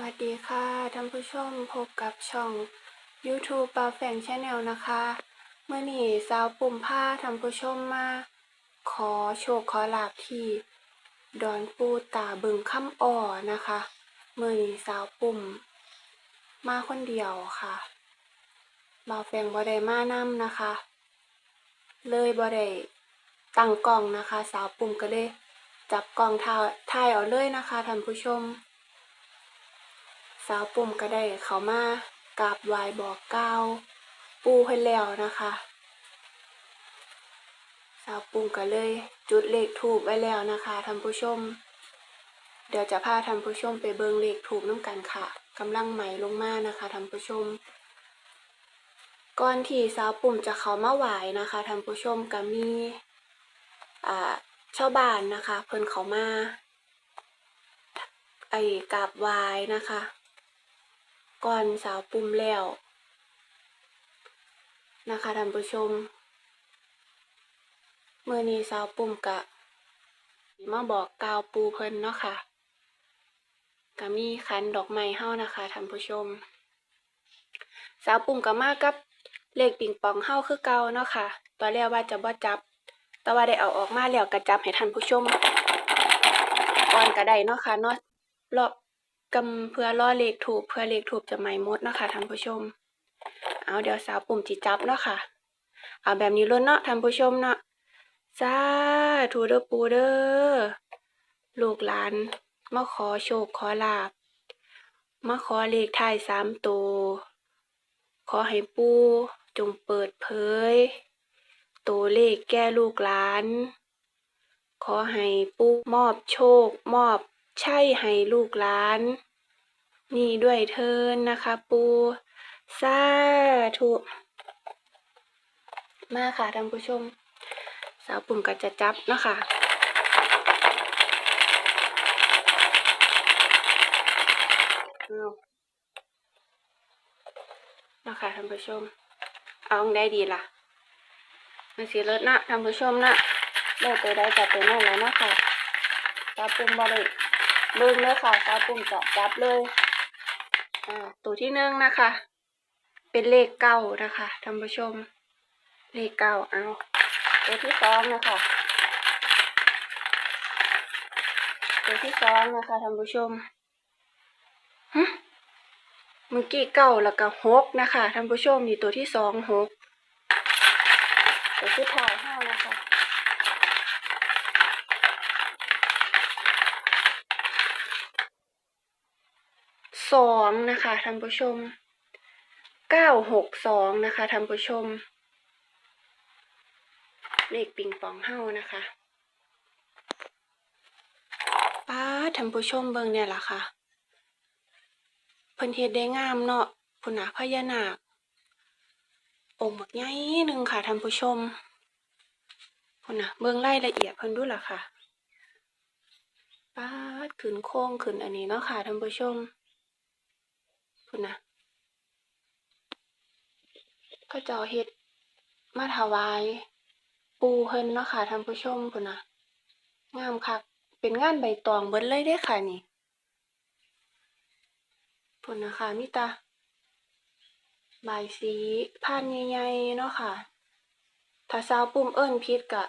สวัสดีค่ะท่านผู้ชมพบกับช่อง YouTube ปาแฟงชาแนลนะคะ เมื่อนี้สาวปุ่มผ้าท่านผู้ชมมา ขอโชคขอลาบที่ ดอนปูตาบึงค่ำอ่อนะคะ เมื่อนี้สาวปุ่ม มาคนเดียวค่ะบาวแฟงบ่ได้มานํนะคะ เลยบ่ได้ตั้งกล้องนะคะ สาวปุ่มก็เลยจับกล้องถ่ายถ่ายเอาเลยนะคะท่านผู้ชม สาวปุ่มก็ได้เขามากราบไหว้บอกกล่าว ปูเพิ่นแล้วนะคะ สาวปุ่มก็เลย จุดเลขถูกไว้แล้วนะคะท่านผู้ชม เดี๋ยวจะพาท่านผู้ชมไปเบิงเลขถูกน้ำกันค่ะกำลังไหมลงมานะคะท่านผู้ชมก่อนที่สาวปุ่มจะเขามาไหวนะคะท่านผู้ชมก็มีอ่าชาวบ้านนะคะ เพิ่นเขามาไอ้กราบไหว้นะคะ ก่อนสาวปุ่มแล้ว นะคะท่านผู้ชมเมื่อนี้สาวปุ่มกะมาบอกกาวปูเพิ่นเนาะค่ะก็มีขันดอกไม้เฮานะคะท่านผู้ชม สาวปุ่มก็มากับเลขปิงปองเฮาคือเก่าเนาะค่ะตอนแรกว่าจะบ่จับ แต่ว่าได้เอาออกมาแล้วก็จับให้ท่านผู้ชมก่อนก็ได้เนาะค่ะเนาะรอบ กำเพื่อรอเลขถูกเพื่อเลขถูกจะไม่หมดเนาะค่ะท่านผู้ชม เอาเดี๋ยวสาวปุ่มจิจับเนาะค่ะ เอาแบบนี้ล้นเนาะท่านผู้ชมเนาะสาธุเด้อปูเด้อลูกหลานมาขอโชคขอลาบมาขอเลขท้ายสามตัวขอให้ปูจงเปิดเผย ตัวเลขแก่ลูกหลาน ขอให้ปูมอบโชค มอบ ใช่ให้ลูกหลาน นี่ด้วยเทินนะคะปูสาธุมาค่ะท่านผู้ชม สาวปุ่มก็จะจับนะคะเอาเนะคะท่านผู้ชม เอาได้ดีล่ะ มันสีเลิศนะท่านผู้ชมนะเลิศตัวใดจับตัวนั้นแล้วนะคะตาปุ่มบอเลย เบิ่งเลยค่ะตาปุ่มจะจับเลยอ่าตัวที่หนึ่งนะคะ เป็นเลขเก้านะคะท่านผู้ชม เลขเก้าเอาตัวที่สองนะคะตัวที่สองนะคะท่านผู้ชมเมื่อกี้เก้าแล้วก็หกนะคะท่านผู้ชมนี่ตัวที่สองหกตัวที่ถ่ายห้านะคะ สองนะคะท่านผู้ชมเก้าหกสองนะคะท่านผู้ชมเลขปิงปองเฮ้านะคะป้าท่านผู้ชมเบิ่งเนี่ยล่ะค่ะเพิ่นเฮ็ดได้งามเนาะพุนน่ะพญานาคองค์บักใหญ่หนึ่งค่ะท่านผู้ชมพุ่นนะเบิ่งรายละเอียดเพิ่นดูล่ะค่ะป้าดขึ้นโค้งขึ้นอันนี้เนาะค่ะท่านผู้ชม พุ่นน่ะก็เจ้าเฮ็ดมาถวาย ปูเพิ่นเนาะค่ะท่านผู้ชมพุ่นน่ะงามคักเป็นงานใบตองเบิดเลยเด้ค่ะนี่พุ่นนะคะมีแตาบายสีผ่านใหญ่ๆเนาะค่ะ ถ้าสาวปุ่มเอิ้นผิดกะ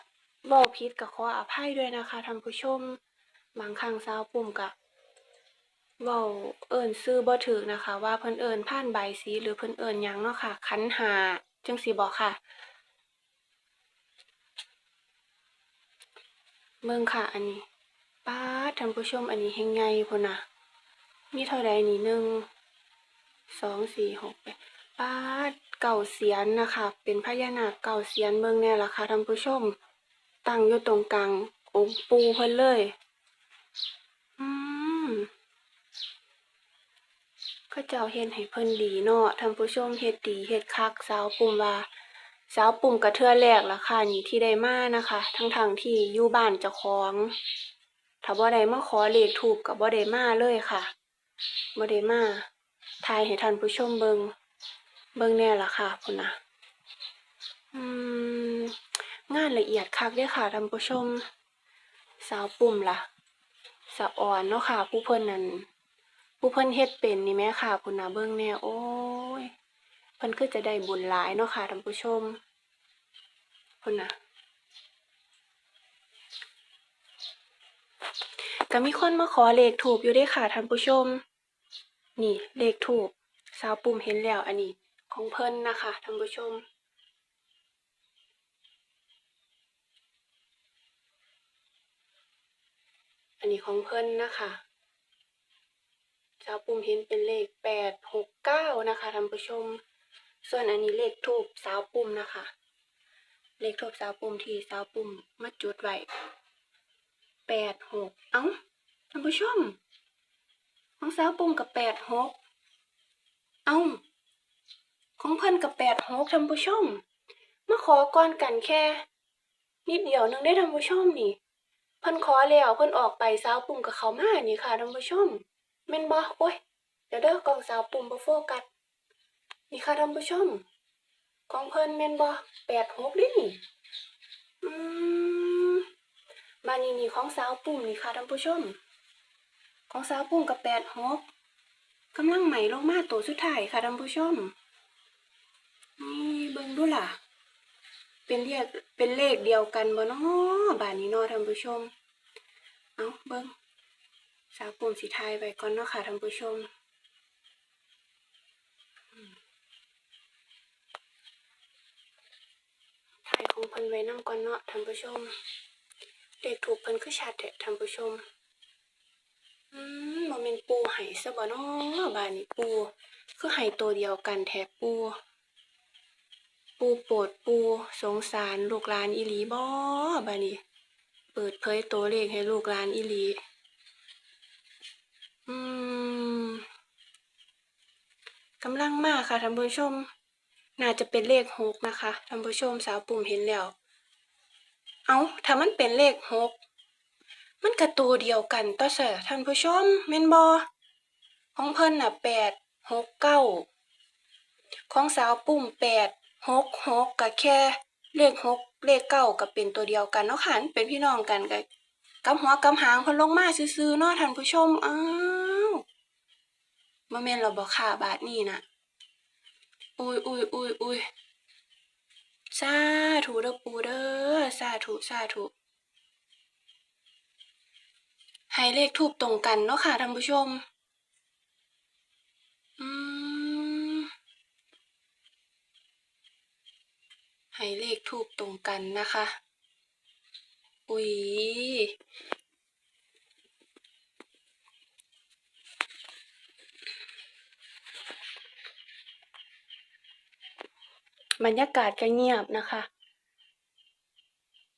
เว้าผิดกะขออภัยด้วยนะคะท่านผู้ชม บางครั้งสาวปุ่มกะ เว้าเอิ้นชื่อบ่ถูกนะคะ ว่าเพิ่นเอิ้นผ่านบายสี หรือเพิ่นเอิ้นหยังเนาะค่ะ ขันหาจังซี่บ่ค่ะ เบิ่งค่ะ อันนี้ป๊าดท่านผู้ชมอันนี้แฮงใหญ่พุ่นน่ะ มีเท่าใดนี่หนึ่งสองสี่หกแปดปาเก่าเสียนนะคะ เป็นพญานาคเก่าเสียนเมืองเนี่ยล่ะค่ะท่านผู้ชม ตั้งอยู่ตรงกลางองค์ปูเพิ่นเลย อืม ก็เจ้าเฮ็ดให้เพิ่นดีเนาะท่านผู้ชมเฮ็ดดีเฮ็ดคักสาวปุ่มว่าสาวปุ่มกระเทือแรกละค่ะนี่ที่ได้มานะคะ ทั้งทางๆที่อยู่บ้านเจ้าของถ้าบ่ได้มาขอเลขถูกกับบ่ได้มาเลยค่ะบ่ได้มาทายให้ท่านผู้ชมเบิงเบิงแน่ละค่ะพุ่นนะอืมงานละเอียดคักด้อค่ะท่านผู้ชม สาวปุ่มล่ะสะอ่อนเนาะค่ะ ผู้เพิ่นนั้น ผู้เพิ่นเฮ็ดเป็นนี่แหม่ค่ะพุ่นน่ะเบิ่งแน่โอ้ยเพิ่นคือจะได้บุญหลายเนาะค่ะท่านผู้ชมพุ่นะก็มีคนมาขอเลขถูกอยู่ด้ค่ะท่านผู้ชม นี่เลขถูกสาวปุ่มเห็นแล้วอันนี้ ของเพิ่นนะคะท่านผู้ชมอันนี้ของเพิ่นนะคะาวปุ่มเห็นเป็นเลขแปดหกเก้านะคะท่านผู้ชม ส่วนอันนี้เลขทูบสาวปุ่มนะคะ เลขทูบสาวปุ่มที่สาวปุ่มมาจุดไว้แปดหกเอ้าท่านผู้ชม ของสาวปุ่มกับแปดหกเอ้าของเพิ่นกับแปดหกท่านผู้ชมมาขอก่อนกันแค่ นิดเดียวนึงได้ท่านผู้ชมนี่เพิ่นขอแล้วเพิ่นออกไปสาวปุ่มกับเขามานี่ค่ะท่านผู้ชม แม่นบ่โอ้ย เดี๋ยวเด้อกองสาวปุ่มบ่โฟกัส นี่ค่ะท่านผู้ชมของเพิ่นแม่นบ่แปดหกดินี่อืมมานี่นี่ของสาวปุ่มนี่ค่ะท่านผู้ชม ของสาวปุ่มกับแปดหกกำลังใหม่ลงมาตัวสุดท้ายค่ะท่านผู้ชม นี่เบิ่งดูล่ะ เป็นเลขเป็นเลขเดียวกันบ่เนาะบานนี้เนาะท่านผู้ชม เอาเบิ่ง สาวปุ่มสีไทยไว้ก่อนเนาะค่ะท่านผู้ชมอืมถ่ายของเพิ่นไว้นำก่อนเนาะท่านผู้ชมเลขถูกเพิ่นคือชัดแท้ท่านผู้ชม อืมบ่แม่นปูให้ซะบ่เนาะบานนี้ปู คือให้ตัวเดียวกันแท้ปูปูโปรดปูสงสารลูกหลานอีหลีบ่บานี้ เปิดเผยตัวเลขให้ลูกหลานอีหลี อืมกำลังมากค่ะท่านผู้ชม น่าจะเป็นเลขหกนะคะท่านผู้ชมสาวปุ่มเห็นแล้ว เอาถ้ามันเป็นเลขหกมันก็ตัวเดียวกันต่อเสท่านผู้ชมแม่นบ่ของเพิ่นน่ะแปดหกเก้าของสาวปุ่มแปดหกหกก็แค่เลขหกเลขเก้าก็เป็นตัวเดียวกันเนาะค่ะเป็นพี่น้องกันกับ กำหัวกำหางเพิ่นลงมาซื่อๆเนาะท่านผู้ชมอ้าวบ่แม่นเราบ่ค่ะบาทนี้น่ะอุ้ยอุ้ยอุ้ยอุ้ยสาธุเด้อปูเด้อสาธุสาธุให้เลขทูบตรงกันเนาะค่ะท่านผู้ชมอืมให้เลขทูบตรงกันนะคะ อุ๊ยบรรยากาศก็เงียบนะคะ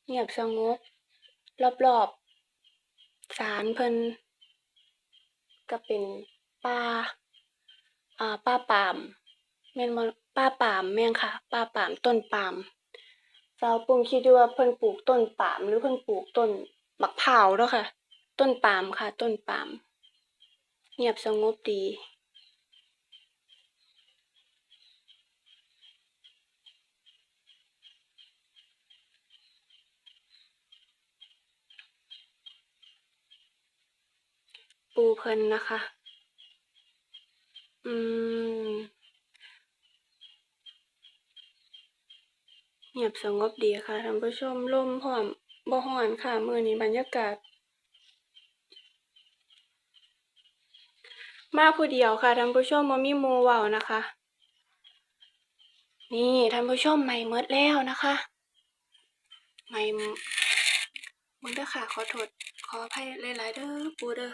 เงียบสงบรอบๆศาลเพิ่นก็เป็นป่าอ่าป่าปามแม่นป่าปามแม่นค่ะป่าปามต้นปาม สาวปุ้งคิดอยู่ว่าเพิ่นปลูกต้นปาล์มหรือเพิ่นปลูกต้นมะพร้าวเนาะค่ะ ต้นปาล์มค่ะ ต้นปาล์มเงียบสงบดีปูเพิ่นนะคะ อืม เงียบสงบดีค่ะท่านผู้ชมลมพร้อมบ่ฮ้อนค่ะมื้อนี้บรรยากาศ มาผู้เดียวค่ะท่านผู้ชมบ่มีหมู่เว้านะคะ นี่ท่านผู้ชมใหม่หมดแล้วนะคะใหม่มึงเด้อค่ะขอโทษขออภัยหลายๆเด้อปูเด้อ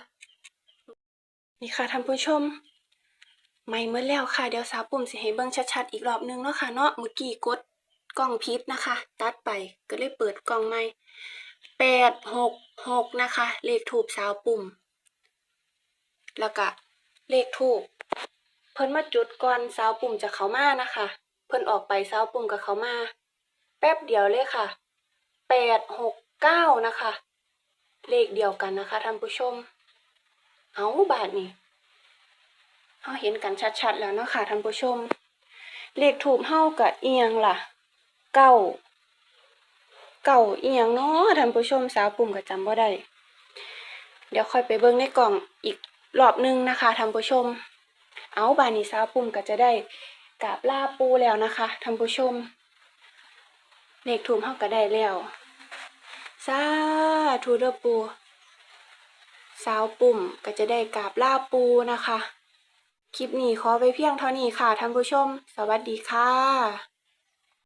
นี่ค่ะท่านผู้ชมไม่เมื่อแล้วค่ะ เดี๋ยวสาวปุ่มสิให้เบิ่งชัดๆ อีกรอบนึงเนาะค่ะเนาะเมื่อกี้กด กล้องพิษนะคะ ตัดไปก็เลยเปิดกล้องใหม่แปดหกหกนะคะ เลขถูกสาวปุ่ม แล้วก็เลขถูกเพิ่นมาจุดก่อนสาวปุ่มจะเข้ามานะคะ เพิ่นออกไปสาวปุ่มกับเขามา แป๊บเดียวเลยค่ะแปดหกเก้านะคะ เลขเดียวกันนะคะท่านผู้ชม เอาบาทนี่เราเห็นกันชัดๆแล้วเนาะค่ะท่านผู้ชม เลขถูกเฮากับเอียงล่ะ เก้าเก้าเอียงเนาะท่านผู้ชมสาวปุ่มก็จำบ่ได้ เดี๋ยวค่อยไปเบิ่งในกล่องอีกรอบหนึงนะคะท่านผู้ชม เอาบานนี้สาวปุ่มก็จะได้กราบลาปูแล้วนะคะท่านผู้ชมเลขถูกเฮาก็ได้แล้วสาธุเด้อปูสาวปุ่มก็จะได้กราบลาปูนะคะ คลิปนี้ขอไปเพียงเท่านี้ค่ะท่านผู้ชม สวัสดีค่ะ